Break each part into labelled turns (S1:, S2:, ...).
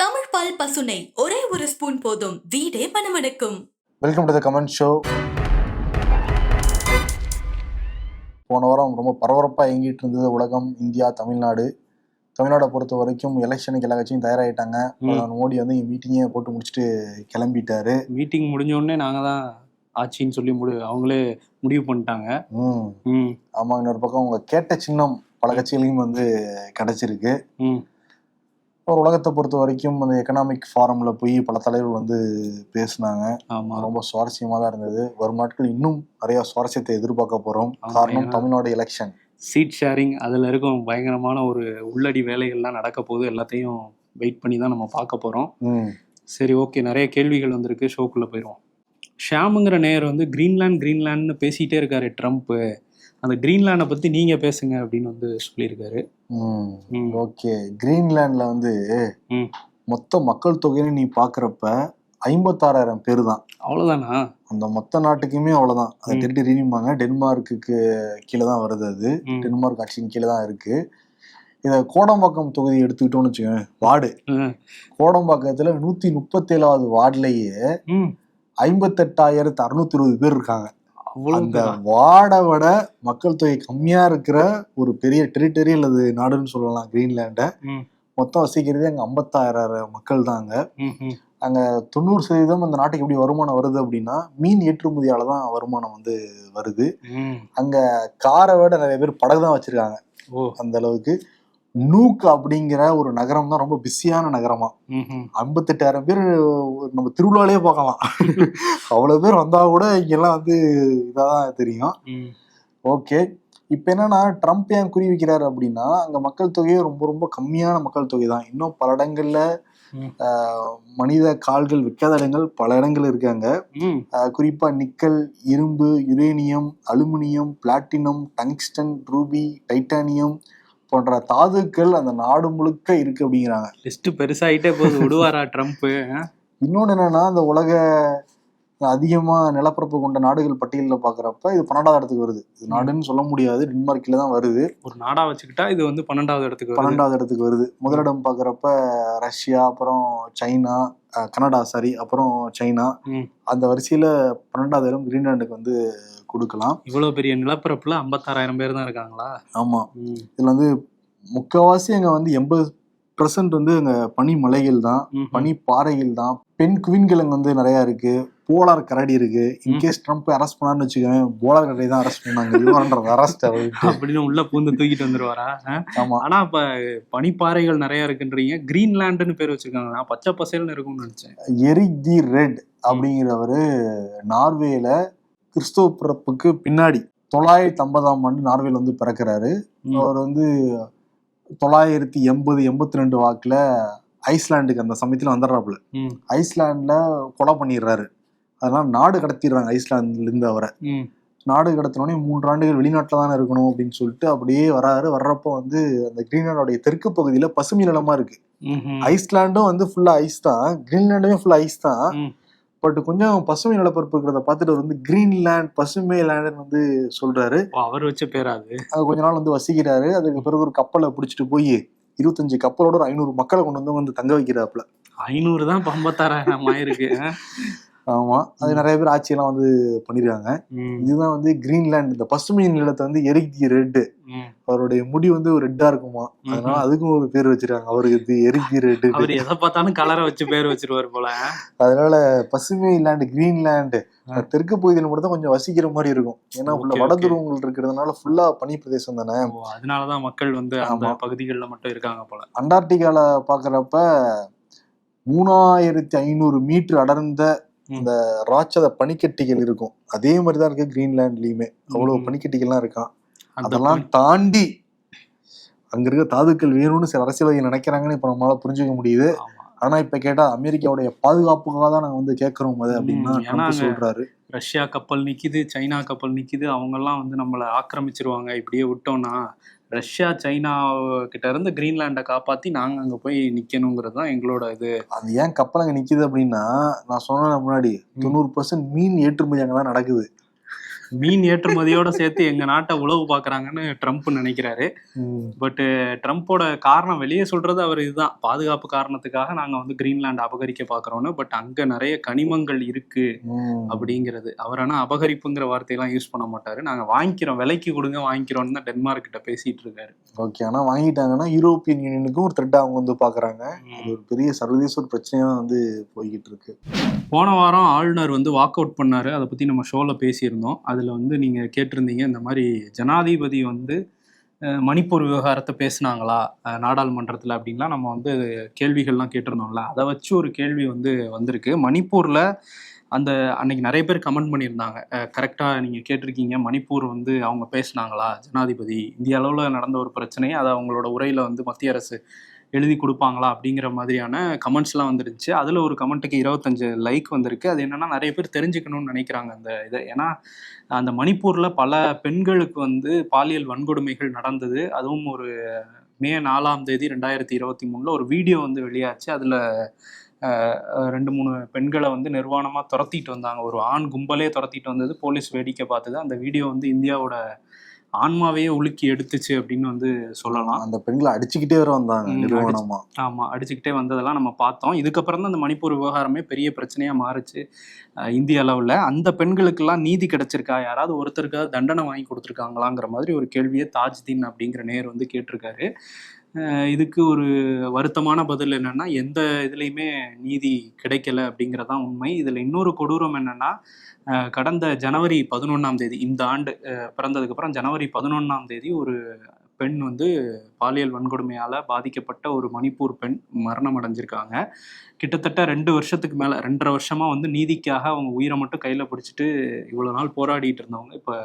S1: தமிழ் பால் பசுனை ஒரே ஒரு ஸ்பூன் போதும். வீடே மணமணக்கும்
S2: welcome to the comment show போன வாரம் ரொம்ப பரபரப்பாக இயங்கிட்டு இருந்தது உலகம் இந்தியா தமிழ்நாடு. தமிழ்நாடை பொறுத்த வரைக்கும் எலெக்ஷனுக்கு எல்லா கட்சியும் தயாராகிட்டாங்க மோடி வந்து மீட்டிங்கே போட்டு முடிச்சுட்டு கிளம்பிட்டாரு.
S3: மீட்டிங் முடிஞ்ச உடனே நாங்க தான் ஆட்சின்னு சொல்லி முடி அவங்களே முடிவு பண்ணிட்டாங்க.
S2: ம்.
S3: ம்.
S2: ஆமாம் இன்னொரு பக்கம் அவங்க கேட்ட சின்னம் பல கட்சிகளையும் வந்து கிடைச்சிருக்கு.
S3: ம்.
S2: ஒரு உலகத்தை பொறுத்த வரைக்கும் அந்த எக்கனாமிக் ஃபாரம்ல போய் பல தலைவர்கள் வந்து பேசினாங்க.
S3: ஆமா.
S2: ரொம்ப சுவாரஸ்யமாக தான் இருந்தது. வரும் நாட்கள் இன்னும் நிறைய சுவாரஸ்யத்தை எதிர்பார்க்க போறோம். காரணம் தமிழ்நாடு எலெக்ஷன்
S3: சீட் ஷேரிங் அதுல இருக்கும் பயங்கரமான ஒரு உள்ளடி வேலைகள்லாம் நடக்க போகுது. எல்லாத்தையும் வெயிட் பண்ணி தான் நம்ம பார்க்க போறோம்.
S2: ம்.
S3: சரி ஓகே நிறைய கேள்விகள் வந்திருக்கு. ஷோக்குள்ள போயிடுவோம். ஷாமுங்கிற நேயர் வந்து கிரீன்லாந்து கிரீன்லாந்துன்னு பேசிட்டே இருக்காரு ட்ரம்ப். அந்த கிரீன்லாண்டை பத்தி நீங்க பேசுங்க அப்படின்னு வந்து சொல்லியிருக்காரு.
S2: ஓகே. கிரீன்லாண்ட்ல வந்து. மொத்த மக்கள் தொகைன்னு நீ பாக்குறப்ப ஐம்பத்தாறாயிரம் பேர் தான்
S3: அவ்வளவுதானா?
S2: அந்த மொத்த நாட்டுக்குமே அவ்வளவுதான். அந்த
S3: ம்.
S2: டெரிட்டரியும்பாங்க டென்மார்க்குக்கு கீழே தான் வருது அது. டென்மார்க் ஆட்சியின் கீழே தான் இருக்கு. இதை கோடம்பாக்கம் தொகுதி எடுத்துக்கிட்டோம்னு வச்சுக்கோங்க வார்டு. கோடம்பாக்கத்துல நூத்தி முப்பத்தேழாவது வார்டுலயே ஐம்பத்தெட்டாயிரத்து அறுநூத்தி இருபது பேர் இருக்காங்க. அந்த? வார்டை விட மக்கள் தொகை கம்மியா இருக்கிற ஒரு பெரிய டெரிட்டரி அல்லது நாடுன்னு சொல்லலாம் கிரீன்லாண்ட. மொத்தம் வசிக்கிறதே அங்க ஐம்பத்தாயிரம் மக்கள் தாங்க
S3: ம், ம்.
S2: தொண்ணூறு சதவீதம் அந்த நாட்டுக்கு எப்படி வருமானம் வருது அப்படின்னா மீன் ஏற்றுமதியால தான் வருமானம் வந்து வருது. அங்க காரை விட நிறைய பேர் படகு தான் வச்சிருக்காங்க அந்த அளவுக்கு நூக் அப்படிங்கிற ஒரு நகரம் தான் ரொம்ப பிஸியான நகரமா. ஐம்பத்தெட்டாயிரம் பேர் நம்ம திருவிழாலே பார்க்கலாம் அவ்வளவு பேர் வந்தா கூட இங்கெல்லாம் வந்து இதாதான் தெரியும். ஓகே. இப்போ என்னன்னா ட்ரம்ப் ஏன் குறி வைக்கிறாரு அப்படின்னா அங்க மக்கள் தொகையே ரொம்ப ரொம்ப கம்மியான மக்கள் தொகை தான். இன்னும் பல இடங்கள்ல மனித கால்கள் வைக்காத இடங்கள் பல இடங்கள் இருக்காங்க குறிப்பா நிக்கல் இரும்பு uranium aluminium platinum tungsten ruby titanium போன்ற தாதுக்கள் அந்த நாடு முழுக்க இருக்கு அப்படிங்கிறாங்க.
S3: லிஸ்ட் பெருசாயிட்டே போகுது. விடுவாரா ட்ரம்ப்
S2: இன்னொன்று என்னன்னா இந்த உலக அதிகமா நிலப்பரப்பு கொண்ட நாடுகள் பட்டியலில் பார்க்குறப்ப இது பன்னெண்டாவது இடத்துக்கு வருது. இது நாடுன்னு சொல்ல முடியாது. டென்மார்க்கில் தான் வருது.
S3: ஒரு நாடா வச்சுக்கிட்டா இது வந்து பன்னெண்டாவது இடத்துக்கு வருது.
S2: பன்னெண்டாவது இடத்துக்கு வருது. முதலிடம் பார்க்குறப்ப ரஷ்யா அப்புறம் சைனா கனடா சாரி அப்புறம் சைனா. அந்த வரிசையில பன்னெண்டாவது இடம் கிரீன்லாண்டுக்கு வந்து கொடுக்கலாம்.
S3: இவ்வளவு பெரிய நிலப்பரப்புல ஐம்பத்தாறாயிரம் பேர் தான் இருக்காங்களா?
S2: ஆமா.
S3: ம்.
S2: இதுல வந்து முக்கால்வாசி அங்க வந்து எண்பது பர்சன்ட் வந்து அங்க பனி மலைகள் தான். பனி பாறைகள் தான். பெண் குவின்கிழங்கு வந்து நிறைய இருக்கு. போலார் கரடி இருக்கு. இன்கேஸ் ட்ரம்ப் அரெஸ்ட் பண்ணான்னு வச்சுக்கோங்க போலார் கரடி தான் அரெஸ்ட் பண்ணாங்க. யுவரன்ற அரெஸ்ட்
S3: அப்படின்னு உள்ள பூந்து தூக்கிட்டு வந்துருவாரா? அஹ்?
S2: ஆமா.
S3: ஆனா இப்ப பனிப்பாறைகள் நிறைய இருக்குன்றீங்க. கிரீன்லாண்டுன்னு பேர் வச்சிருக்காங்க நான் பச்சை பசேல்னு இருக்கும்னு நினைச்சேன்.
S2: எரிக் தி ரெட் அப்படிங்கிறவரு நார்வேல கிறிஸ்துவ பிறப்புக்கு பின்னாடி தொள்ளாயிரத்தி ஐம்பதாம் ஆண்டு நார்வேல வந்து பிறக்கிறாரு. அவர் வந்து தொள்ளாயிரத்தி எண்பது எண்பத்தி ரெண்டு வாக்குல ஐஸ்லாண்டுக்கு அந்த சமயத்துல வந்துடுறாப்புல. ஐஸ்லாண்ட்ல கொலை பண்ணிடுறாரு அதனால நாடு கடத்திடுறாங்க ஐஸ்லாந்துல இருந்து அவரை. நாடு கடத்தினோடனே மூன்று ஆண்டுகள் வெளிநாட்டில் தானே இருக்கணும் அப்படின்னு சொல்லிட்டு அப்படியே வராரு வர்றப்போ வந்து அந்த கிரீன்லாண்டோடைய தெற்கு பகுதியில பசுமை நிலமா இருக்கு
S3: ம்ஹும்.
S2: ஐஸ்லாண்டும் வந்து ஃபுல்லா ஐஸ் தான் கிரீன்லாண்டுமே ஃபுல்லா ஐஸ் தான். பட் கொஞ்சம் பசுமை நிலப்பரப்பு இருக்கிறத பார்த்துட்டு அவர் வந்து கிரீன்லேண்ட் பசுமை லேண்டுன்னு வந்து சொல்றாரு.
S3: அவர் வச்ச பேரா அது?
S2: கொஞ்ச நாள் வந்து வசிக்கிறாரு. அதுக்கு பிறகு ஒரு கப்பலை பிடிச்சிட்டு போய் இருபத்தஞ்சு கப்பலோட ஒரு ஐநூறு மக்களை கொண்டு வந்து வந்து தங்க வைக்கிறாப்புல.
S3: ஐநூறு தான் இப்ப ஐம்பத்தாறாயிரம் ஆயிருக்கு?
S2: ஆமா அது நிறைய பேர் ஆட்சியெல்லாம் வந்து பண்ணிருக்காங்க. இதுதான் வந்து கிரீன்லேண்ட் இந்த பசுமை நிலத்தை வந்து எரிக் தி ரெட்
S3: ம்.
S2: அவருடைய முடி வந்து ரெட்டா இருக்குமா அதனால அதுக்கும் ஒரு பேர் வச்சிருக்காங்க அவருக்கு இது எரிக் தி ரெட்
S3: அவர் எதை பார்த்தாலும் கலரை வச்சு பேர் வச்சிருவாரு போல?
S2: அதனால பசுமை லேண்ட் கிரீன்லேண்ட். தெற்கு பகுதியில் மட்டும் தான் கொஞ்சம் வசிக்கிற மாதிரி இருக்கும் ஏன்னா
S3: okay.
S2: வட துருவங்கள் இருக்கிறதுனால ஃபுல்லா பனி பிரதேசம் தானே
S3: அதனாலதான் மக்கள் வந்து அந்த. பகுதிகளில் மட்டும் இருக்காங்க போல
S2: அண்டார்டிகால பாக்குறப்ப மூணாயிரத்தி ஐநூறு மீட்டர் அடர்ந்த. இந்த ராட்சத பனிக்கட்டிகள் இருக்கும். அதே மாதிரி தான் இருக்கு கிரீன்லாண்ட்லயுமே. அவ்வளவு. பனிக்கட்டிகள்லாம் இருக்கான். அதெல்லாம் தாண்டி அங்க இருக்க தாதுக்கள் வேணும்னு சில அரசியல்வாதிகள் நினைக்கிறாங்கன்னு இப்ப நம்மளால புரிஞ்சுக்க முடியுது. ஆனா இப்ப கேட்டா அமெரிக்காவுடைய பாதுகாப்புக்காக தான் நாங்க வந்து கேட்கறோம் அது அப்படின்னா சொல்றாரு.
S3: ரஷ்யா கப்பல் நிக்குது சைனா கப்பல் நிக்குது அவங்க எல்லாம் வந்து நம்மளை ஆக்கிரமிச்சிருவாங்க. இப்படியே விட்டோம்னா ரஷ்யா சைனா கிட்ட இருந்து கிரீன்லாண்டை காப்பாத்தி நாங்க அங்க போய் நிக்கணுங்கிறது தான் எங்களோட இது.
S2: அது ஏன் கப்பல் அங்க நிக்குது அப்படின்னா நான் சொன்ன முன்னாடி தொண்ணூறு பர்சன்ட் மீன் ஏற்றுமதி அங்கதான் நடக்குது.
S3: மீன் ஏற்றுமதியோட சேர்த்து எங்க நாட்டை உழவு பாக்குறாங்கன்னு ட்ரம்ப் நினைக்கிறாரு. பட் ட்ரம்ப்போட காரணம் வெளியே சொல்றது அவர் இதுதான். பாதுகாப்பு காரணத்துக்காக நாங்க வந்து கிரீன்லாந்து அபகரிக்க பாக்குறோம்னு பட் அங்க நிறைய கனிமங்கள் இருக்கு அப்படிங்கிறது. அவர் ஆனா அபகரிப்புங்கிற வார்த்தையெல்லாம் யூஸ் பண்ண மாட்டாரு. நாங்க வாங்கிக்கிறோம் விலைக்கு கொடுங்க வாங்கிக்கிறோம்னு தான் டென்மார்க் கிட்ட பேசிட்டு இருக்காரு.
S2: ஓகே ஆனா வாங்கிட்டாங்கன்னா யூரோப்பியன் யூனியனுக்கும் ஒரு த்ரெட்டா அவங்க வந்து பாக்குறாங்க. அது ஒரு பெரிய சர்வதேச ஒரு பிரச்சனையா வந்து போய்கிட்டு இருக்கு.
S3: போன வாரம் ஆளுநர் வந்து வாக் அவுட் பண்ணாரு. அதை பத்தி நம்ம ஷோல பேசியிருந்தோம். அதில் வந்து நீங்கள் கேட்டிருந்தீங்க இந்த மாதிரி ஜனாதிபதி வந்து மணிப்பூர் விவகாரத்தை பேசுனாங்களா? நாடாளுமன்றத்தில் அப்படின்லாம் நம்ம வந்து கேள்விகள்லாம் கேட்டிருந்தோம்ல. அதை வச்சு ஒரு கேள்வி வந்து வந்திருக்கு. மணிப்பூரில் அந்த அன்னைக்கு நிறைய பேர் கமெண்ட் பண்ணியிருந்தாங்க. கரெக்டாக நீங்கள் கேட்டிருக்கீங்க மணிப்பூர் வந்து அவங்க பேசுனாங்களா? ஜனாதிபதி இந்திய அளவில் நடந்த ஒரு பிரச்சனையை அதை அவங்களோட உரையில் வந்து மத்திய அரசு எழுதி கொடுப்பாங்களா அப்படிங்கிற மாதிரியான கமெண்ட்ஸ்லாம் வந்துருச்சு அதில் ஒரு கமெண்ட்டுக்கு இருபத்தஞ்சு லைக் வந்திருக்கு. அது என்னென்னா நிறைய பேர் தெரிஞ்சுக்கணும்னு நினைக்கிறாங்க அந்த இதை. ஏன்னா அந்த மணிப்பூரில் பல பெண்களுக்கு வந்து பாலியல் வன்கொடுமைகள் நடந்தது. அதுவும் ஒரு மே நாலாம் தேதி ரெண்டாயிரத்தி இருபத்தி மூணில் ஒரு வீடியோ வந்து வெளியாச்சு. அதில் ரெண்டு மூணு பெண்களை வந்து நிர்வாணமாக துரத்திட்டு வந்தாங்க. ஒரு ஆண் கும்பலே துரத்திட்டு வந்தது. போலீஸ் வேடிக்கை பார்த்தது. அந்த வீடியோ வந்து இந்தியாவோட ஆன்மாவையே உலுக்கி எடுத்துச்சு அப்படின்னு வந்து சொல்லலாம்.
S2: அந்த பெண்களை அடிச்சுக்கிட்டே வர வந்தாங்க நிறுவனமா
S3: ஆமா அடிச்சுக்கிட்டே வந்ததெல்லாம் நம்ம பார்த்தோம். இதுக்கப்புறம் தான் அந்த மணிப்பூர் விவகாரமே பெரிய பிரச்சனையா மாறுச்சு இந்திய அளவுல. அந்த பெண்களுக்கெல்லாம் நீதி கிடைச்சிருக்கா? யாராவது ஒருத்தருக்காவது தண்டனை வாங்கி கொடுத்துருக்காங்களாங்கிற மாதிரி ஒரு கேள்வியை தாஜ்தீன் அப்படிங்கிற நேர் வந்து கேட்டிருக்காரு. இதுக்கு ஒரு வருத்தமான பதில் என்னன்னா எந்த இதுலையுமே நீதி கிடைக்கல அப்படிங்கிறதான் உண்மை. இதுல இன்னொரு கொடூரம் என்னன்னா கடந்த ஜனவரி பதினொன்றாம் தேதி இந்த ஆண்டு பிறந்ததுக்கப்புறம் பிறந்ததுக்கு அப்புறம் ஜனவரி பதினொன்றாம் தேதி ஒரு பெண் வந்து பாலியல் வன்கொடுமையால் பாதிக்கப்பட்ட ஒரு மணிப்பூர் பெண் மரணம் அடைஞ்சிருக்காங்க. கிட்டத்தட்ட ரெண்டு வருஷத்துக்கு மேலே ரெண்டரை வருஷமாக வந்து நீதிக்காக அவங்க உயிரை மட்டும் கையில் பிடிச்சிட்டு இவ்வளோ நாள் போராடிட்டு இருந்தவங்க. இப்போ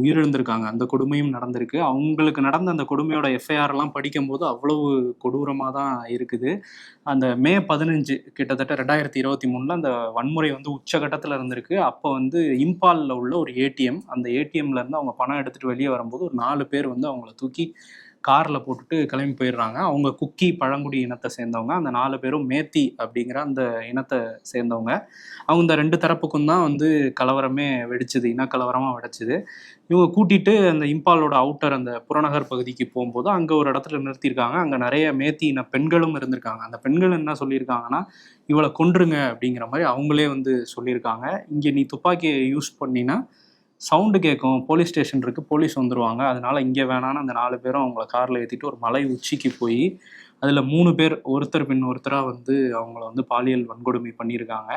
S3: உயிரிழந்திருக்காங்க. அந்த கொடுமையும் நடந்திருக்கு. அவங்களுக்கு நடந்த அந்த கொடுமையோட எஃப்ஐஆர் எல்லாம் படிக்கும்போது அவ்வளவு கொடூரமாக தான் இருக்குது. அந்த மே பதினஞ்சு கிட்டத்தட்ட ரெண்டாயிரத்தி இருபத்தி மூணில் அந்த வன்முறை வந்து உச்சகட்டத்தில் இருந்திருக்கு. அப்போ வந்து இம்பாலில் உள்ள ஒரு ஏடிஎம் அந்த ஏடிஎம்ல இருந்து அவங்க பணம் எடுத்துகிட்டு வெளியே வரும்போது ஒரு நாலு பேர் வந்து அவங்கள தூக்கி காரில் போட்டுட்டு கிளம்பி போயிடுறாங்க. அவங்க குக்கி பழங்குடி இனத்தை சேர்ந்தவங்க. அந்த நாலு பேரும் மேத்தி அப்படிங்கிற அந்த இனத்தை சேர்ந்தவங்க. அவங்க இந்த ரெண்டு தரப்புக்கும் தான் வந்து கலவரமே வெடிச்சுது இனக்கலவரமாக வெடிச்சுது. இவங்க கூட்டிட்டு அந்த இம்பாலோட அவுட்டர் அந்த புறநகர் பகுதிக்கு போகும்போது அங்கே ஒரு இடத்துல நிறுத்தியிருக்காங்க. அங்கே நிறைய மேத்தி இன பெண்களும் இருந்திருக்காங்க. அந்த பெண்கள் என்ன சொல்லியிருக்காங்கன்னா இவளை கொன்றுங்க அப்படிங்கிற மாதிரி அவங்களே வந்து சொல்லியிருக்காங்க. இங்கே நீ துப்பாக்கியை யூஸ் பண்ணினா சவுண்டு கேட்கும். போலீஸ் ஸ்டேஷன் இருக்குது போலீஸ் வந்துடுவாங்க அதனால் இங்கே வேணான்னு அந்த நாலு பேரும் அவங்கள காரில் ஏற்றிட்டு ஒரு மலை உச்சிக்கு போய் அதில் மூணு பேர் ஒருத்தர் பின் ஒருத்தராக வந்து அவங்கள வந்து பாலியல் வன்கொடுமை பண்ணியிருக்காங்க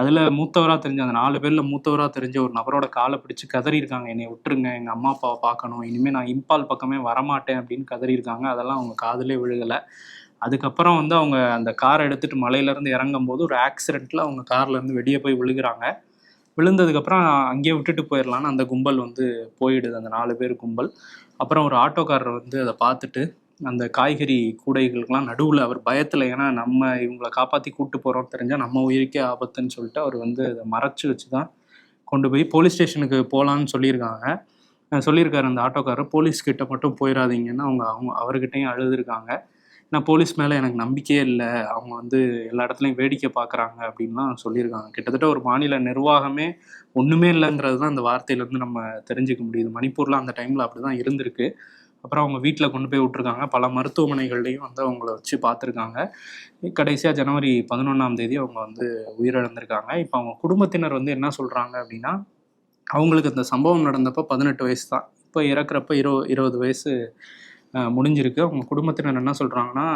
S3: அதில் மூத்தவராக தெரிஞ்ச அந்த நாலு பேரில் மூத்தவராக தெரிஞ்ச ஒரு நபரோட காலை பிடிச்சி கதறியிருக்காங்க. என்னை விட்டுருங்க. எங்கள் அம்மா அப்பாவை பார்க்கணும். இனிமேல் நான் இம்பால் பக்கமே வரமாட்டேன் அப்படின்னு கதறியிருக்காங்க. அதெல்லாம் அவங்க காதலே விழுகலை. அதுக்கப்புறம் வந்து அவங்க அந்த காரை எடுத்துகிட்டு மலையிலேருந்து இறங்கும் போது ஒரு ஆக்சிடெண்ட்டில் அவங்க கார்லேருந்து வெளியே போய் விழுகிறாங்க. விழுந்ததுக்கப்புறம் அங்கேயே விட்டுட்டு போயிடலான்னு அந்த கும்பல் வந்து போயிடுது. அந்த நாலு பேர் கும்பல். அப்புறம் ஒரு ஆட்டோக்காரர் வந்து அதை பார்த்துட்டு அந்த காய்கறி கூடைகளுக்கெல்லாம் நடுவில் அவர் பயத்தில் ஏன்னா நம்ம இவங்களை காப்பாற்றி கூப்பிட்டு போகிறோம் தெரிஞ்சால் நம்ம உயிருக்கே ஆபத்துன்னு சொல்லிட்டு அவர் வந்து அதை மறைச்சி வச்சு தான் கொண்டு போய் போலீஸ் ஸ்டேஷனுக்கு போகலான்னு சொல்லியிருக்காங்க. சொல்லியிருக்காரு அந்த ஆட்டோக்காரர் போலீஸ் கிட்ட மட்டும் போயிடாதீங்கன்னு அவங்க அவங்க அவர்கிட்டையும் அழுதுருக்காங்க. நான் போலீஸ் மேலே எனக்கு நம்பிக்கையே இல்லை. அவங்க வந்து எல்லா இடத்துலையும் வேடிக்கை பார்க்குறாங்க அப்படின்லாம் சொல்லியிருக்காங்க. கிட்டத்தட்ட ஒரு மாநில நிர்வாகமே ஒன்றுமே இல்லைங்கிறது தான் அந்த வார்த்தையிலேருந்து நம்ம தெரிஞ்சுக்க முடியுது. மணிப்பூரில் அந்த டைமில் அப்படி தான் இருந்திருக்கு. அப்புறம் அவங்க வீட்டில் கொண்டு போய் விட்டுருக்காங்க. பல மருத்துவமனைகள்லையும் வந்து அவங்கள வச்சு பார்த்துருக்காங்க கடைசியாக ஜனவரி பதினொன்றாம் தேதி அவங்க வந்து உயிரிழந்திருக்காங்க. இப்போ அவங்க குடும்பத்தினர் வந்து என்ன சொல்கிறாங்க அப்படின்னா அவங்களுக்கு அந்த சம்பவம் நடந்தப்போ பதினெட்டு வயசு தான். இப்போ இறக்குறப்ப இரு இருபது வயசு முடிஞ்சிருக்கு. அவங்க குடும்பத்தினர் என்ன சொல்கிறாங்கன்னா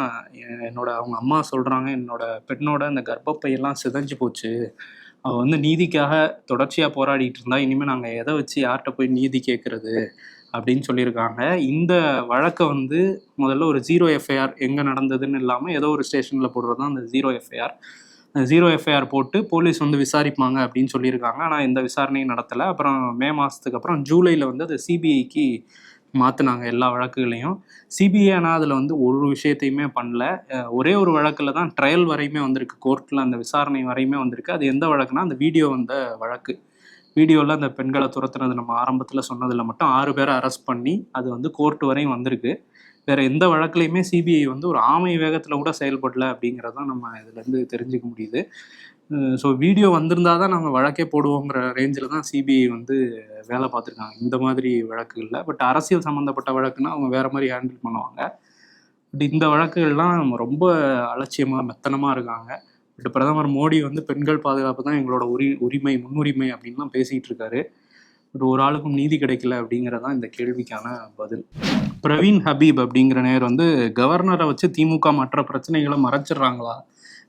S3: என்னோட அவங்க அம்மா சொல்கிறாங்க என்னோட பெண்ணோட அந்த கர்ப்பப்பையெல்லாம் சிதஞ்சு போச்சு. அவள் வந்து நீதிக்காக தொடர்ச்சியாக போராடிட்டு இருந்தா இனிமேல் நாங்கள் எதை வச்சு யார்கிட்ட போய் நீதி கேட்குறது அப்படின்னு சொல்லியிருக்காங்க. இந்த வழக்கை வந்து முதல்ல ஒரு ஜீரோ எஃப்ஐஆர் எங்கே நடந்ததுன்னு இல்லாமல் ஏதோ ஒரு ஸ்டேஷனில் போடுறது தான் அந்த ஜீரோ எஃப்ஐஆர். ஜீரோ எஃப்ஐஆர் போட்டு போலீஸ் வந்து விசாரிப்பாங்க அப்படின்னு சொல்லியிருக்காங்க. ஆனால் எந்த விசாரணையும் நடத்தலை. அப்புறம் மே மாதத்துக்கு அப்புறம் ஜூலையில் வந்து அது சிபிஐக்கு மாற்றினாங்க எல்லா வழக்குகளையும். சிபிஐ ஆனால் அதில் வந்து ஒரு விஷயத்தையுமே பண்ணல. ஒரே ஒரு வழக்கில் தான் ட்ரையல் வரையுமே வந்திருக்கு. கோர்ட்டில் அந்த விசாரணை வரையுமே வந்திருக்கு. அது எந்த வழக்குனா அந்த வீடியோ வந்த வழக்கு. வீடியோவில் அந்த பெண்களை துரத்துனது நம்ம ஆரம்பத்தில் சொன்னதில் மட்டும் ஆறு பேரை அரெஸ்ட் பண்ணி அது வந்து கோர்ட் வரையும் வந்திருக்கு. வேற எந்த வழக்குலையுமே சிபிஐ வந்து ஒரு ஆமை வேகத்தில் கூட செயல்படல அப்படிங்கிறதான் நம்ம இதுலேருந்து தெரிஞ்சுக்க முடியுது. ஸோ வீடியோ வந்திருந்தா தான் நாங்கள் வழக்கே போடுவோங்கிற ரேஞ்சில் தான் சிபிஐ வந்து வேலை பார்த்துருக்காங்க. இந்த மாதிரி வழக்குகளில். பட் அரசியல் சம்மந்தப்பட்ட வழக்குன்னா அவங்க வேறு மாதிரி ஹேண்டில் பண்ணுவாங்க. பட் இந்த வழக்குகள்லாம் ரொம்ப அலட்சியமாக மெத்தனமாக இருக்காங்க. பட் பிரதமர் மோடி வந்து பெண்கள் பாதுகாப்பு தான் எங்களோட உரி உரிமை முன்னுரிமை அப்படின்லாம் பேசிகிட்டு இருக்காரு. பட் ஒரு ஆளுக்கும் நீதி கிடைக்கல அப்படிங்கிறதான் இந்த கேள்விக்கான பதில். பிரவீன் ஹபீப் அப்படிங்கிற நேர் வந்து கவர்னரை வச்சு திமுக மற்ற பிரச்சனைகளை மறைச்சிடுறாங்களா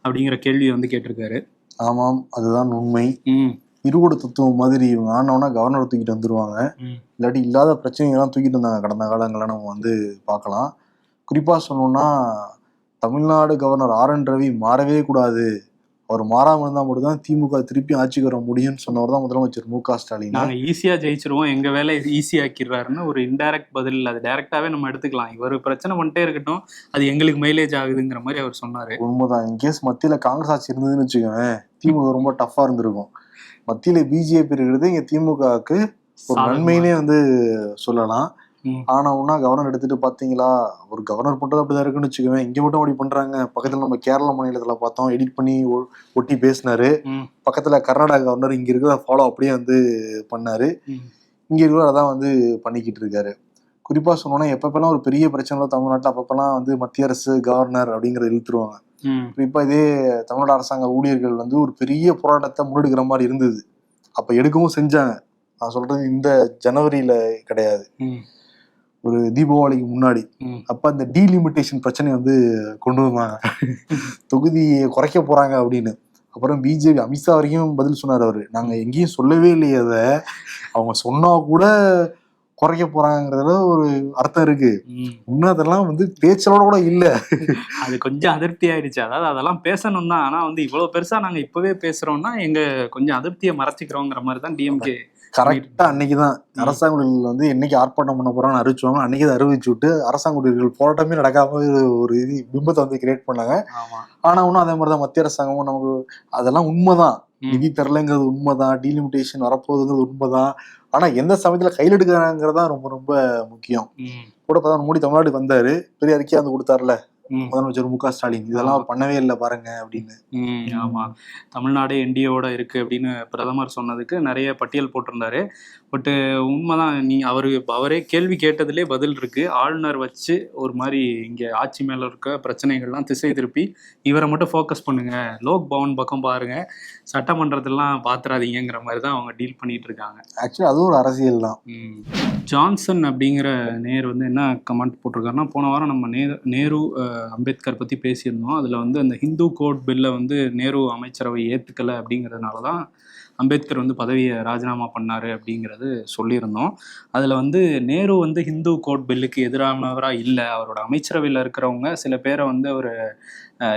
S3: அப்படிங்கிற கேள்வியை வந்து கேட்டிருக்காரு.
S2: ஆமாம் அதுதான் உண்மை.
S3: ம்.
S2: இருகூட தத்துவம் மாதிரி இவங்க ஆனவனா கவர்னரை தூக்கிட்டு வந்துருவாங்க. இல்லாட்டி இல்லாத பிரச்சனைகள்லாம் தூக்கிட்டு வந்தாங்க கடந்த காலங்களில் நம்ம வந்து பார்க்கலாம். குறிப்பாக சொல்லணும்னா Tamil Nadu governor R N Ravi மாறவே கூடாது. அவர் மாறாமல் இருந்தால் மட்டும்தான் திமுக திருப்பி ஆட்சிக்கு வர முடியும்னு சொன்னவர் தான் முதலமைச்சர் மு க ஸ்டாலின்.
S3: நாங்க ஈஸியா ஜெயிச்சிருவோம். எங்க வேலையை ஈஸி ஆக்கிடுறாருன்னு ஒரு இன்டைரக்ட் பதில் அது டைரக்டாவே நம்ம எடுத்துக்கலாம். இவர் பிரச்சனை பண்ணிட்டே இருக்கட்டும். அது எங்களுக்கு மைலேஜ் ஆகுதுங்கிற மாதிரி அவர் சொன்னாரு.
S2: உண்மைதான். இன்கேஸ் மத்தியில் காங்கிரஸ் ஆட்சி இருந்ததுன்னு வச்சுக்கோங்க திமுக ரொம்ப டஃப்பாக இருந்திருக்கும். மத்தியில் பிஜேபி இருக்கிறது இங்கே திமுகவுக்கு ஒரு. நன்மைனே வந்து சொல்லலாம். ஆனா ஒன்னா கவர்னர் எடுத்துட்டு பாத்தீங்களா? ஒரு கவர்னர் பண்றது அப்படிதான் இருக்குன்னு வச்சுக்கோங்க இங்க மட்டும் அப்படி பண்றாங்க. பக்கத்துல நம்ம கேரள மாநிலத்துல பார்த்தோம். எடிட் பண்ணி ஒட்டி பேசினாரு. பக்கத்துல கர்நாடகா கவர்னர் இங்க இருக்கிறத ஃபாலோ அப்படியே வந்து பண்ணாரு. இங்க இருக்கிற அதான் வந்து பண்ணிக்கிட்டு இருக்காரு. குறிப்பா சொன்னோன்னா எப்பப்பெல்லாம் ஒரு பெரிய பிரச்சனை தமிழ்நாட்டுல அப்பப்பெல்லாம் வந்து மத்திய அரசு கவர்னர் அப்படிங்கறத இழுத்துருவாங்க. குறிப்பா இதே தமிழ்நாடு அரசாங்க ஊழியர்கள் வந்து ஒரு பெரிய போராட்டத்தை முன்னெடுக்கிற மாதிரி இருந்தது. அப்ப எடுக்கவும் செஞ்சாங்க. நான் சொல்றது இந்த ஜனவரியில கிடையாது. ஒரு தீபாவளிக்கு முன்னாடி. அப்ப அந்த டீலிமிட்டேஷன் பிரச்சனை வந்து கொண்டு வந்தாங்க. தொகுதியை குறைக்க போறாங்க அப்படின்னு. அப்புறம் பிஜேபி அமித்ஷா வரைக்கும் பதில் சொன்னார் அவரு. நாங்க எங்கேயும் சொல்லவே இல்லையே அதை. அவங்க சொன்னா கூட குறைக்க போறாங்கிறதுல ஒரு அர்த்தம் இருக்கு. இன்னும் அதெல்லாம் வந்து பேச்சலோட கூட இல்ல.
S3: அது கொஞ்சம் அதிருப்தி ஆயிடுச்சு. அதாவது அதெல்லாம் பேசணும் தான் ஆனா வந்து இவ்வளவு பெருசா நாங்க இப்பவே பேசுறோம்னா எங்க கொஞ்சம் அதிருப்தியை மறைச்சிக்கிறோங்கிற மாதிரி தான் டிஎம்கே
S2: கரெக்டா அன்னைக்குதான். அரசாங்க ஊழியர்கள் வந்து என்னைக்கு ஆர்ப்பாட்டம் பண்ண போறாங்கன்னு அறிவிச்சுவாங்க அன்னைக்கு அதை அறிவிச்சு விட்டு அரசாங்க ஊழியர்கள் போராட்டமே நடக்காம ஒரு இது பிம்பத்தை வந்து கிரியேட் பண்ணாங்க. ஆனா ஒன்றும் அதே மாதிரிதான் மத்திய அரசாங்கமும் நமக்கு அதெல்லாம் உண்மைதான். நிதி தரலைங்கிறது உண்மைதான். டீலிமிட்டேஷன் வரப்போகுதுங்கிறது உண்மைதான். ஆனா எந்த சமயத்துல கையில் எடுக்கிறாங்கிறது ரொம்ப ரொம்ப முக்கியம். கூட பிரதமர் மோடி தமிழ்நாட்டுக்கு வந்தாரு. பெரிய அறிக்கையா வந்து கொடுத்தாருல. முதலமைச்சர் மு க ஸ்டாலின். இதெல்லாம் அவர் பண்ணவே இல்லை பாருங்க அப்படின்னு.
S3: ம், ஆமா. தமிழ்நாடு என்டிஏவோட இருக்கு அப்படின்னு பிரதமர் சொன்னதுக்கு நிறைய பட்டியல் போட்டிருந்தாரு. பட்டு உண்மைதான் நீ அவரு அவரே கேள்வி கேட்டதுலே பதில் இருக்கு. ஆளுநர் வச்சு ஒரு மாதிரி இங்க ஆட்சி மேல இருக்க பிரச்சனைகள்லாம் திசை திருப்பி இவரை மட்டும் ஃபோக்கஸ் பண்ணுங்க. லோக் பவன் பக்கம் பாருங்க. சட்டமன்றத்திலாம் பாத்துறாதீங்கிற மாதிரி தான் அவங்க டீல் பண்ணிட்டு இருக்காங்க.
S2: ஆக்சுவலி அதுவும் ஒரு அரசியல் தான்.
S3: ஜான்சன் அப்படிங்கிற நேர் வந்து என்ன கமெண்ட் போட்டிருக்காருன்னா போன வாரம் நம்ம நே நேரு அஹ், அம்பேத்கர் பற்றி பேசியிருந்தோம். அதில் வந்து அந்த ஹிந்து கோட் பில்லை வந்து நேரு அமைச்சரவை ஏற்றுக்கலை அப்படிங்கிறதுனால தான் அம்பேத்கர் வந்து பதவியை ராஜினாமா பண்ணார் அப்படிங்கிறது சொல்லியிருந்தோம். அதில் வந்து நேரு வந்து ஹிந்து கோட் பில்லுக்கு எதிரானவராக இல்லை அவரோட அமைச்சரவையில் இருக்கிறவங்க சில பேரை வந்து அவர்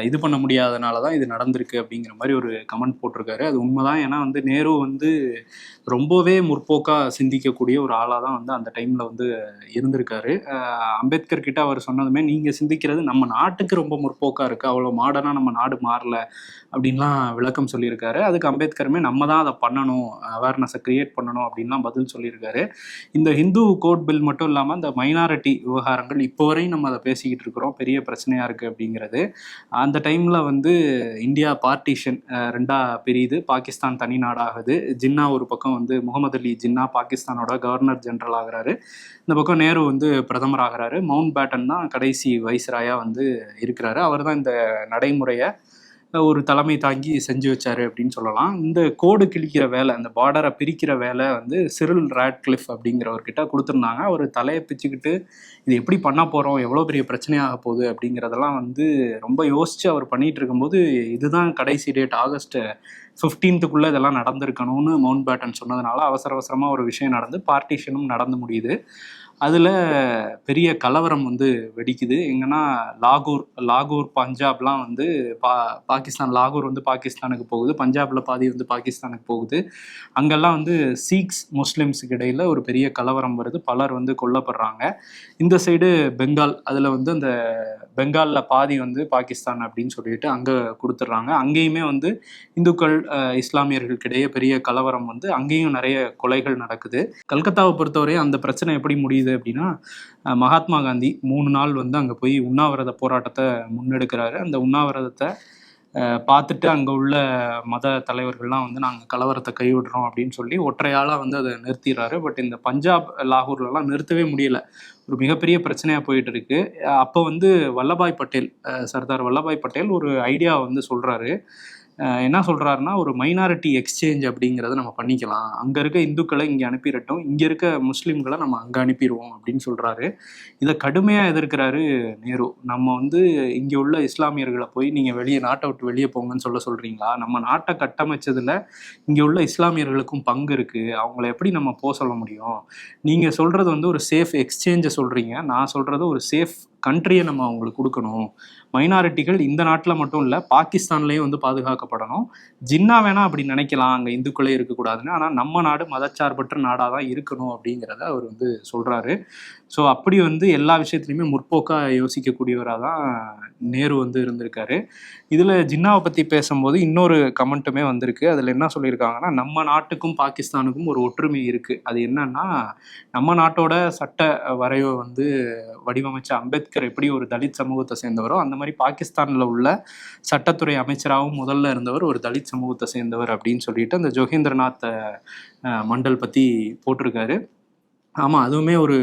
S3: இது பண்ண முடியாதனால தான் இது நடந்திருக்கு அப்படிங்கிற மாதிரி ஒரு கமெண்ட் போட்டிருக்காரு. அது உண்மைதான். ஏன்னா வந்து நேரு வந்து ரொம்பவே முற்போக்காக சிந்திக்கக்கூடிய ஒரு ஆளாக தான் வந்து அந்த டைமில் வந்து இருந்திருக்காரு. அம்பேத்கர் கிட்ட அவர் சொன்னதுமே நீங்கள் சிந்திக்கிறது நம்ம நாட்டுக்கு ரொம்ப முற்போக்காக இருக்குது அவ்வளோ மாடர்னாக நம்ம நாடு மாறல. அப்படின்லாம் விளக்கம் சொல்லியிருக்காரு. அதுக்கு அம்பேத்கருமே நம்ம தான் அதை பண்ணணும். அவேர்னஸை க்ரியேட் பண்ணணும். அப்படின்லாம் பதில் சொல்லியிருக்காரு. இந்த ஹிந்து கோட் பில் மட்டும் இல்லாமல் இந்த மைனாரிட்டி விவகாரங்கள் இப்போ வரையும் நம்ம அதை பேசிக்கிட்டு இருக்கிறோம். பெரிய பிரச்சனையாக இருக்குது அப்படிங்கிறது. அந்த டைமில் வந்து இந்தியா பார்ட்டிஷன் ரெண்டாக பிரியுது. பாகிஸ்தான் தனி நாடாகுது. ஜின்னா ஒரு பக்கம் வந்து முகமது அலி ஜின்னா பாகிஸ்தானோட கவர்னர் ஜென்ரல் ஆகிறாரு. இந்த பக்கம் நேரு வந்து பிரதமர் ஆகிறாரு. மவுண்ட் பேட்டன் தான் கடைசி வைஸ்ராயாக வந்து இருக்கிறாரு. அவர் தான் இந்த நடைமுறையை ஒரு தலைமை தாங்கி செஞ்சு வச்சாரு அப்படின்னு சொல்லலாம். இந்த கோடு கிழிக்கிற வேலை அந்த பார்டரை பிரிக்கிற வேலை வந்து சிறில் ராட்கிளிஃப் அப்படிங்கிறவர்கிட்ட கொடுத்துருந்தாங்க. அவர் தலையை பிச்சுக்கிட்டு இது எப்படி பண்ண போகிறோம் எவ்வளோ பெரிய பிரச்சனையாக போகுது? அப்படிங்கிறதெல்லாம் வந்து ரொம்ப யோசித்து அவர் பண்ணிகிட்டு இருக்கும்போது இதுதான் கடைசி டேட் ஆகஸ்ட் ஃபிஃப்டீன்த்துக்குள்ளே இதெல்லாம் நடந்திருக்கணும்னு மவுண்ட் பேட்டன் சொன்னதுனால அவசர அவசரமாக ஒரு விஷயம் நடந்து பார்ட்டிஷனும் நடந்து முடியுது. அதில் பெரிய கலவரம் வந்து வெடிக்குது. எங்கன்னா லாகூர் லாகூர் பஞ்சாப்லாம் வந்து பா பாகிஸ்தான் லாகூர் வந்து பாகிஸ்தானுக்கு போகுது. பஞ்சாபில் பாதி வந்து பாகிஸ்தானுக்கு போகுது. அங்கெல்லாம் வந்து சீக்ஸ் முஸ்லீம்ஸுக்கு இடையில் ஒரு பெரிய கலவரம் வருது. பலர் வந்து கொல்லப்படுறாங்க. இந்த சைடு பெங்கால் அதில் வந்து அந்த பெங்காலில் பாதி வந்து பாகிஸ்தான் அப்படின்னு சொல்லிட்டு அங்கே கொடுத்துட்றாங்க. அங்கேயுமே வந்து இந்துக்கள் இஸ்லாமியர்களுக்கிடையே பெரிய கலவரம் வந்து அங்கேயும் நிறைய கொலைகள் நடக்குது. கல்கத்தாவை பொறுத்தவரை அந்த பிரச்சனை எப்படி முடியுது அப்படின்னா மகாத்மா காந்தி மூணு நாள் வந்து அங்கே போய் உண்ணாவிரத போராட்டத்தை முன்னெடுக்கிறாரு. அந்த உண்ணாவிரதத்தை பார்த்துட்டு அங்கே உள்ள மத தலைவர்கள்லாம் வந்து நாங்கள் கலவரத்தை கைவிடுறோம் அப்படின்னு சொல்லி ஒற்றையாளாக வந்து அதை நிறுத்திடுறாரு. பட் இந்த பஞ்சாப் லாகூர்லலாம் நிறுத்தவே முடியல. ஒரு மிகப்பெரிய பிரச்சனையாக போயிட்டு இருக்கு அப்போ வந்து வல்லபாய் பட்டேல் சர்தார் வல்லபாய் பட்டேல் ஒரு ஐடியா வந்து சொல்கிறாரு என்ன சொல்கிறாருன்னா ஒரு மைனாரிட்டி எக்ஸ்சேஞ்ச் அப்படிங்கிறத நம்ம பண்ணிக்கலாம். அங்கே இருக்க இந்துக்களை இங்கே அனுப்பிடட்டும். இங்கே இருக்க முஸ்லீம்களை நம்ம அங்கே அனுப்பிடுவோம் அப்படின்னு சொல்கிறாரு இதை கடுமையாக எதிர்க்கிறாரு நேரு. நம்ம வந்து இங்கே உள்ள இஸ்லாமியர்களை போய் நீங்கள் வெளியே நாட்டை விட்டு வெளியே போங்கன்னு சொல்ல சொல்கிறீங்களா நம்ம நாட்டை கட்டமைச்சதில் இங்கே உள்ள இஸ்லாமியர்களுக்கும் பங்கு இருக்குது அவங்கள எப்படி நம்ம போக சொல்ல முடியும்? நீங்கள் சொல்கிறது வந்து ஒரு சேஃப் எக்ஸ்சேஞ்சை சொல்கிறீங்க நான் சொல்கிறது ஒரு சேஃப் கண்ட்ரியை நம்ம அவங்களுக்கு கொடுக்கணும். மைனாரிட்டிகள் இந்த நாட்டில் மட்டும் இல்லை பாகிஸ்தான்லேயும் வந்து பாதுகாக்கப்படணும். ஜின்னா வேணா அப்படி நினைக்கலாம் அங்கே இந்துக்களே இருக்கக்கூடாதுன்னு. ஆனால் நம்ம நாடு மதச்சார்பற்ற நாடாக தான் இருக்கணும் அப்படிங்கிறத அவர் வந்து சொல்கிறாரு ஸோ அப்படி வந்து எல்லா விஷயத்துலையுமே முற்போக்காக யோசிக்கக்கூடியவராக தான் நேரு வந்து இருந்திருக்காரு. இதில் ஜின்னாவை பற்றி பேசும்போது இன்னொரு கமெண்ட்டுமே வந்திருக்கு. அதில் என்ன சொல்லியிருக்காங்கன்னா நம்ம நாட்டுக்கும் பாகிஸ்தானுக்கும் ஒரு ஒற்றுமை இருக்குது அது என்னன்னா நம்ம நாட்டோட சட்ட வரைவை வந்து வடிவமைச்ச அம்பேத்கர் எப்படி ஒரு தலித் சமூகத்தை சேர்ந்தவரோ அந்த மாதிரி பாகிஸ்தானில் உள்ள சட்டத்துறை அமைச்சராகவும் முதல்ல இருந்தவர் ஒரு தலித் சமூகத்தை சேர்ந்தவர் அப்படின்னு சொல்லிட்டு அந்த ஜோகேந்திரநாத் மண்டல் பற்றி போட்டிருக்காரு. ஆமாம் அதுவுமே ஒரு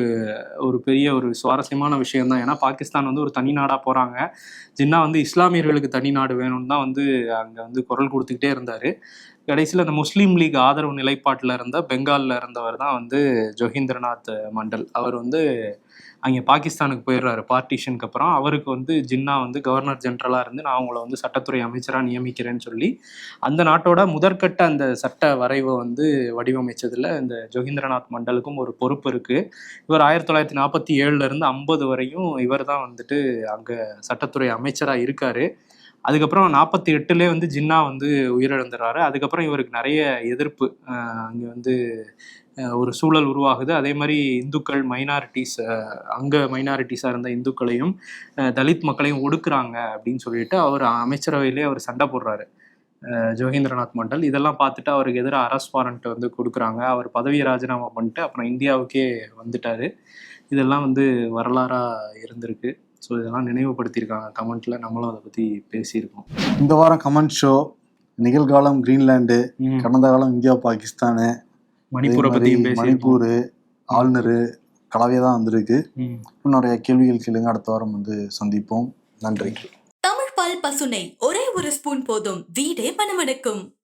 S3: ஒரு பெரிய ஒரு சுவாரஸ்யமான விஷயம்தான். ஏன்னா பாகிஸ்தான் வந்து ஒரு தனி நாடாக போகிறாங்க ஜின்னா வந்து இஸ்லாமியர்களுக்கு தனி நாடு வேணும்னு தான் வந்து அங்கே வந்து குரல் கொடுத்துக்கிட்டே இருந்தார். கடைசியில் அந்த முஸ்லீம் லீக் ஆதரவு நிலைப்பாட்டில் இருந்த பெங்காலில் இருந்தவர் தான் வந்து ஜோகீந்திரநாத் மண்டல். அவர் வந்து அங்கே பாகிஸ்தானுக்கு போயிடுறாரு பார்ட்டிஷனுக்கு அப்புறம். அவருக்கு வந்து ஜின்னா வந்து கவர்னர் ஜென்ரலாக இருந்து நான் அவங்கள வந்து சட்டத்துறை அமைச்சராக நியமிக்கிறேன்னு சொல்லி அந்த நாட்டோட முதற்கட்ட அந்த சட்ட வரைவை வந்து வடிவமைச்சதில் இந்த ஜோகீந்திரநாத் மண்டலுக்கும் ஒரு பொறுப்பு இருக்குது இவர் ஆயிரத்தி தொள்ளாயிரத்தி நாற்பத்தி ஏழுலேருந்து ஐம்பது வரையும் இவர் தான் வந்துட்டு அங்கே சட்டத்துறை அமைச்சராக இருக்கார். அதுக்கப்புறம் நாற்பத்தி எட்டுலேயே வந்து ஜின்னா வந்து உயிரிழந்துறாரு அதுக்கப்புறம் இவருக்கு நிறைய எதிர்ப்பு அங்கே வந்து ஒரு சூழல் உருவாகுது. அதே மாதிரி இந்துக்கள் மைனாரிட்டிஸ் அங்க மைனாரிட்டிஸாக இருந்த இந்துக்களையும் தலித் மக்களையும் ஒடுக்குறாங்க அப்படின்னு சொல்லிட்டு அவர் அமைச்சரவையிலே அவர் சண்டை போடுறாரு. ஜோகேந்திரநாத் மண்டல். இதெல்லாம் பார்த்துட்டு அவருக்கு எதிராக அரஸ்ட் வாரண்ட் வந்து கொடுக்குறாங்க. அவர் பதவியை ராஜினாமா பண்ணிட்டு அப்புறம் இந்தியாவுக்கே வந்துட்டாரு. இதெல்லாம் வந்து வரலாறா இருந்திருக்கு. ஸோ இதெல்லாம் நினைவுபடுத்தியிருக்காங்க. கமெண்ட்ல நம்மளும் அதை பத்தி பேசியிருக்கோம்.
S2: இந்த வாரம் கமெண்ட் ஷோ நிகழ்காலம் கிரீன்லாந்து கடந்த காலம் இந்தியா பாகிஸ்தானு
S3: மணிப்பூரை பேசியிருக்கோம்
S2: மணிப்பூர் ஆளுநர் கலவையாக தான் வந்திருக்கு.
S3: ம்.
S2: இன்னும் நிறைய கேள்விகள் கேளுங்க. அடுத்த வாரம் வந்து சந்திப்போம். நன்றி.
S1: தமிழ் பால் பசுனை ஒரே ஒரு ஸ்பூன் போதும். வீடே மணமணக்கும்